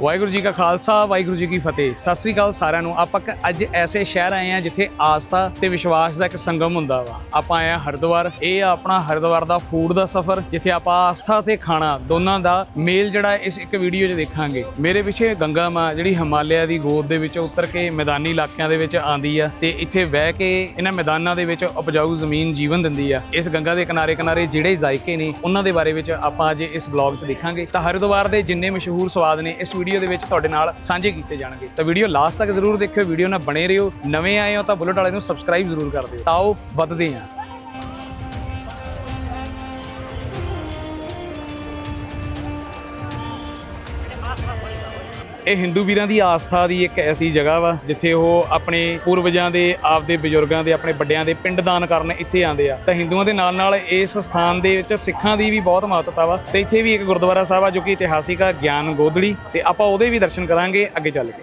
ਵਾਹਿਗੁਰੂ ਜੀ ਕਾ ਖਾਲਸਾ, ਵਾਹਿਗੁਰੂ ਜੀ ਕੀ ਫਤਿਹ। ਸਤਿ ਸ੍ਰੀ ਅਕਾਲ ਸਾਰਿਆਂ ਨੂੰ। ਆਪਾਂ ਕ- ਅੱਜ ਐਸੇ ਸ਼ਹਿਰ ਆਏ ਆ ਜਿੱਥੇ ਆਸਥਾ ਤੇ ਵਿਸ਼ਵਾਸ ਦਾ ਇੱਕ ਸੰਗਮ ਹੁੰਦਾ ਵਾ। ਆਪਾਂ ਆਏ ਆ ਹਰਿਦੁਆਰ। ਇਹ ਆ ਆਪਣਾ ਹਰਿਦੁਆਰ ਦਾ ਫੂਡ ਦਾ ਸਫ਼ਰ, ਜਿੱਥੇ ਆਪਾਂ ਆਸਥਾ ਤੇ ਖਾਣਾ, ਦੋਨਾਂ ਦਾ ਮੇਲ ਜਿਹੜਾ ਇਸ ਇੱਕ ਵੀਡੀਓ 'ਚ ਦੇਖਾਂਗੇ। ਮੇਰੇ ਪਿੱਛੇ ਗੰਗਾ ਮਾਂ, ਜਿਹੜੀ ਹਿਮਾਲਿਆ ਦੀ ਗੋਦ ਦੇ ਵਿੱਚ ਉਤਰ ਕੇ ਮੈਦਾਨੀ ਇਲਾਕਿਆਂ ਦੇ ਵਿੱਚ ਆਂਦੀ ਆ ਤੇ ਇੱਥੇ ਬਹਿ ਕੇ ਇਹਨਾਂ ਮੈਦਾਨਾਂ ਦੇ ਵਿੱਚ ਉਪਜਾਊ ਜ਼ਮੀਨ ਜੀਵਨ ਦਿੰਦੀ ਆ। ਇਸ ਗੰਗਾ ਦੇ ਕਿਨਾਰੇ ਕਿਨਾਰੇ ਜਿਹੜੇ ਜ਼ਾਇਕੇ ਨੇ, ਉਹਨਾਂ ਦੇ ਬਾਰੇ ਵਿੱਚ ਆਪਾਂ ਅੱਜ ਇਸ ਬਲੌਗ 'ਚ ਦੇਖਾਂਗੇ। ਤਾਂ ਹਰਿਦੁਆਰ ਦੇ ਜਿੰਨੇ ਮਸ਼ਹੂਰ ਸਵਾਦ ਨੇ, ਇਸ ਵੀਡੀਓ ਦੇ ਵਿੱਚ ਤੁਹਾਡੇ ਨਾਲ ਸਾਂਝੇ ਕੀਤੇ ਜਾਣਗੇ। ਤਾਂ ਵੀਡੀਓ ਲਾਸਟ ਤੱਕ ਜ਼ਰੂਰ ਦੇਖਿਓ, ਵੀਡੀਓ ਨਾਲ ਬਣੇ ਰਹੋ। ਨਵੇਂ ਆਏ ਹੋ ਤਾਂ ਬੁਲਟ ਵਾਲੇ ਨੂੰ ਸਬਸਕ੍ਰਾਈਬ ਜ਼ਰੂਰ ਕਰ ਦਿਓ। ਤਾਂ ਆਓ, ਵੱਧਦੇ ਹਾਂ। ਇਹ ਹਿੰਦੂ ਵੀਰਾਂ ਦੀ ਆਸਥਾ ਦੀ ਇੱਕ ਐਸੀ ਜਗ੍ਹਾ ਵਾ, ਜਿੱਥੇ ਉਹ ਆਪਣੇ ਪੂਰਵਜਾਂ ਦੇ, ਆਪਦੇ ਬਜ਼ੁਰਗਾਂ ਦੇ, ਆਪਣੇ ਵੱਡਿਆਂ ਦੇ ਪਿੰਡਦਾਨ ਕਰਨ ਇੱਥੇ ਆਉਂਦੇ ਆ। ਤਾਂ ਹਿੰਦੂਆਂ ਦੇ ਨਾਲ ਨਾਲ ਇਸ ਸਥਾਨ ਦੇ ਵਿੱਚ ਸਿੱਖਾਂ ਦੀ ਵੀ ਬਹੁਤ ਮਹੱਤਤਾ ਵਾ। ਤੇ ਇੱਥੇ ਵੀ ਇੱਕ ਗੁਰਦੁਆਰਾ ਸਾਹਿਬ ਆ, ਜੋ ਕਿ ਇਤਿਹਾਸਿਕ ਆ, ਗਿਆਨ ਗੋਦੜੀ ਤੇ ਆਪਾਂ ਉਹਦੇ ਵੀ ਦਰਸ਼ਨ ਕਰਾਂਗੇ, ਅੱਗੇ ਚੱਲ ਕੇ।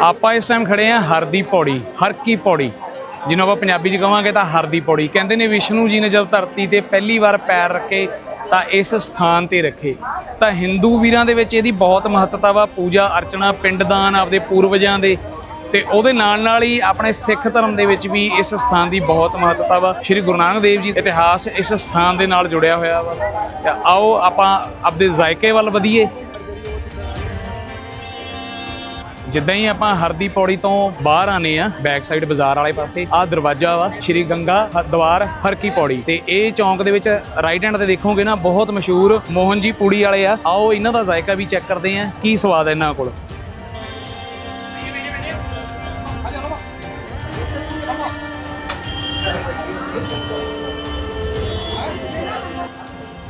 ਆਪਾਂ ਇਸ ਟਾਈਮ ਖੜੇ ਆ ਹਰ ਦੀ ਪੌੜੀ, ਹਰ ਕੀ ਪੌੜੀ। ਜਿਹਨੂੰ ਆਪਾਂ ਪੰਜਾਬੀ 'ਚ ਕਹਾਂਗੇ ਤਾਂ ਹਰ ਦੀ ਪੌੜੀ। ਕਹਿੰਦੇ ਨੇ ਵਿਸ਼ਨੂੰ ਜੀ ਨੇ ਜਦ ਧਰਤੀ ਤੇ ਪਹਿਲੀ ਵਾਰ ਪੈਰ ਰੱਖੇ ਤਾਂ ਇਸ ਸਥਾਨ ਤੇ ਰੱਖੇ। ਤਾਂ ਹਿੰਦੂ ਵੀਰਾਂ ਦੇ ਵਿੱਚ ਇਹਦੀ ਬਹੁਤ ਮਹੱਤਤਾ ਵਾ, ਪੂਜਾ ਅਰਚਨਾ ਪਿੰਡਦਾਨ ਆਪਦੇ ਪੂਰਵਜਾਂ ਦੇ। ਤੇ ਉਹਦੇ ਨਾਲ ਨਾਲ ਹੀ ਆਪਣੇ ਸਿੱਖ ਧਰਮ ਦੇ ਵਿੱਚ ਵੀ ਇਸ ਸਥਾਨ ਦੀ ਬਹੁਤ ਮਹੱਤਤਾ ਵਾ। ਸ੍ਰੀ ਗੁਰੂ ਨਾਨਕ ਦੇਵ ਜੀ ਇਤਿਹਾਸ ਇਸ ਸਥਾਨ ਦੇ ਨਾਲ ਜੁੜਿਆ ਹੋਇਆ ਵਾ। ਤੇ ਆਓ ਆਪਾਂ ਆਪਦੇ ਜ਼ਾਇਕੇ ਵੱਲ ਵਧੀਏ। ਜਿੱਦਾਂ ਹੀ ਆਪਾਂ ਹਰਦੀ ਪੌੜੀ ਤੋਂ ਬਾਹਰ ਆਨੇ ਆ ਬੈਕ ਸਾਈਡ ਬਾਜ਼ਾਰ ਵਾਲੇ ਪਾਸੇ, ਆਹ ਦਰਵਾਜ਼ਾ ਵਾ, ਸ਼੍ਰੀ ਗੰਗਾ ਹਰਦੁਆਰ ਹਰਕੀ ਪੌੜੀ ਤੇ ਇਹ ਚੌਂਕ ਦੇ ਵਿੱਚ ਰਾਈਟ ਹੈਂਡ ਤੇ ਦੇਖੋਗੇ ਨਾ, ਬਹੁਤ ਮਸ਼ਹੂਰ ਮੋਹਨ ਜੀ ਪੂੜੀ ਵਾਲੇ ਆ। ਆਓ ਇਹਨਾਂ ਦਾ ਜ਼ਾਇਕਾ ਵੀ ਚੈੱਕ ਕਰਦੇ ਆ ਕੀ ਸਵਾਦ ਹੈ ਇਹਨਾਂ ਕੋਲ।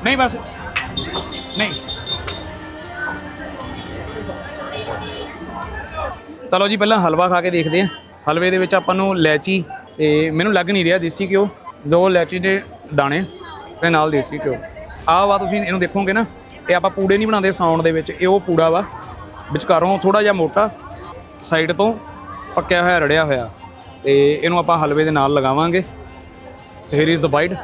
ਨਹੀਂ ਬਸ, ਨਹੀਂ। ਚਲੋ ਜੀ, ਪਹਿਲਾਂ ਹਲਵਾ ਖਾ ਕੇ ਦੇਖਦੇ ਹਾਂ। ਹਲਵੇ ਦੇ ਵਿੱਚ ਆਪਾਂ ਨੂੰ ਲੈਚੀ ਤੇ ਮੈਨੂੰ ਲੱਗ ਨਹੀਂ ਰਿਹਾ ਦੇਸੀ ਘਿਓ। ਦੋ ਲੈਚੀ ਦੇ ਦਾਣੇ ਤੇ ਨਾਲ ਦੇਸੀ ਘਿਓ। ਆਹ ਵਾ ਤੁਸੀਂ ਇਹਨੂੰ ਦੇਖੋਗੇ ਨਾ, ਇਹ ਆਪਾਂ ਪੂੜੇ ਨਹੀਂ ਬਣਾਉਂਦੇ ਸਾਉਣ ਦੇ ਵਿੱਚ, ਇਹ ਉਹ ਪੂੜਾ ਵਾ। ਵਿਚਕਾਰੋਂ ਥੋੜਾ ਜਿਹਾ ਮੋਟਾ ਸਾਈਡ ਤੋਂ ਪੱਕਿਆ ਹੋਇਆ, ਰੜਿਆ ਹੋਇਆ। ਤੇ ਇਹਨੂੰ ਆਪਾਂ ਹਲਵੇ ਦੇ ਨਾਲ ਲਗਾਵਾਂਗੇ। ਹੇਰ ਇਜ਼ ਦ ਬਾਈਟ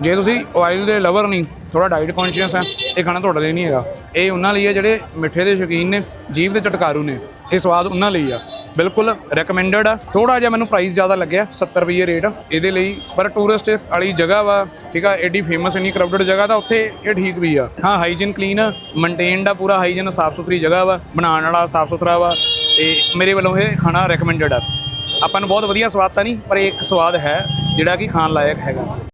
ਜੇ ਤੁਸੀਂ ਆਇਲ ਦੇ ਲਵਰ ਨਹੀਂ ਥੋੜਾ ਡਾਈਟ ਕੌਨਸ਼ੀਅਸ ਹੈ ਇਹ ਖਾਣਾ ਤੁਹਾਡੇ ਲਈ ਨਹੀਂ ਹੈਗਾ। ਇਹ ਉਹਨਾਂ ਲਈ ਹੈ ਜਿਹੜੇ ਮਿੱਠੇ ਦੇ ਸ਼ੌਕੀਨ ਨੇ, ਜੀਭ ਦੇ ਚਟਕਾਰੂ ਨੇ, ਇਹ ਸਵਾਦ ਉਹਨਾਂ ਲਈ ਆ। ਬਿਲਕੁਲ ਰეკਮੈਂਡਡ ਆ। ਥੋੜਾ ਜਿਹਾ ਮੈਨੂੰ ਪ੍ਰਾਈਸ ਜ਼ਿਆਦਾ ਲੱਗਿਆ 70 ਰੁਪਏ ਰੇਟ ਇਹਦੇ ਲਈ ਪਰ ਟੂਰਿਸਟ ਵਾਲੀ ਜਗ੍ਹਾ ਵਾ, ਠੀਕ ਆ ਐਡੀ ਫੇਮਸ ਇਨੀ ਕਰਾਊਡਡ ਜਗ੍ਹਾ ਤਾਂ ਉੱਥੇ ਇਹ ਠੀਕ ਵੀ ਆ। ਹਾਂ ਹਾਈਜੀਨ ਕਲੀਨ ਆ ਮੇਨਟੇਨਡ ਆ, ਪੂਰਾ ਹਾਈਜੀਨ ਸਾਫ਼ ਸੁਥਰੀ ਜਗ੍ਹਾ ਵਾ, ਬਣਾਉਣ ਵਾਲਾ ਸਾਫ਼ ਸੁਥਰਾ ਵਾ, ਤੇ ਮੇਰੇ ਵੱਲੋਂ ਇਹ ਖਾਣਾ ਰეკਮੈਂਡਡ ਆ। ਆਪਾਂ ਨੂੰ ਬਹੁਤ ਵਧੀਆ ਸਵਾਦ ਤਾਂ ਨਹੀਂ, ਪਰ ਇਹ ਇੱਕ ਸਵਾਦ ਹੈ, ਜਿਹੜਾ ਕਿ ਖਾਣ ਲਾਇਕ ਹੈਗਾ।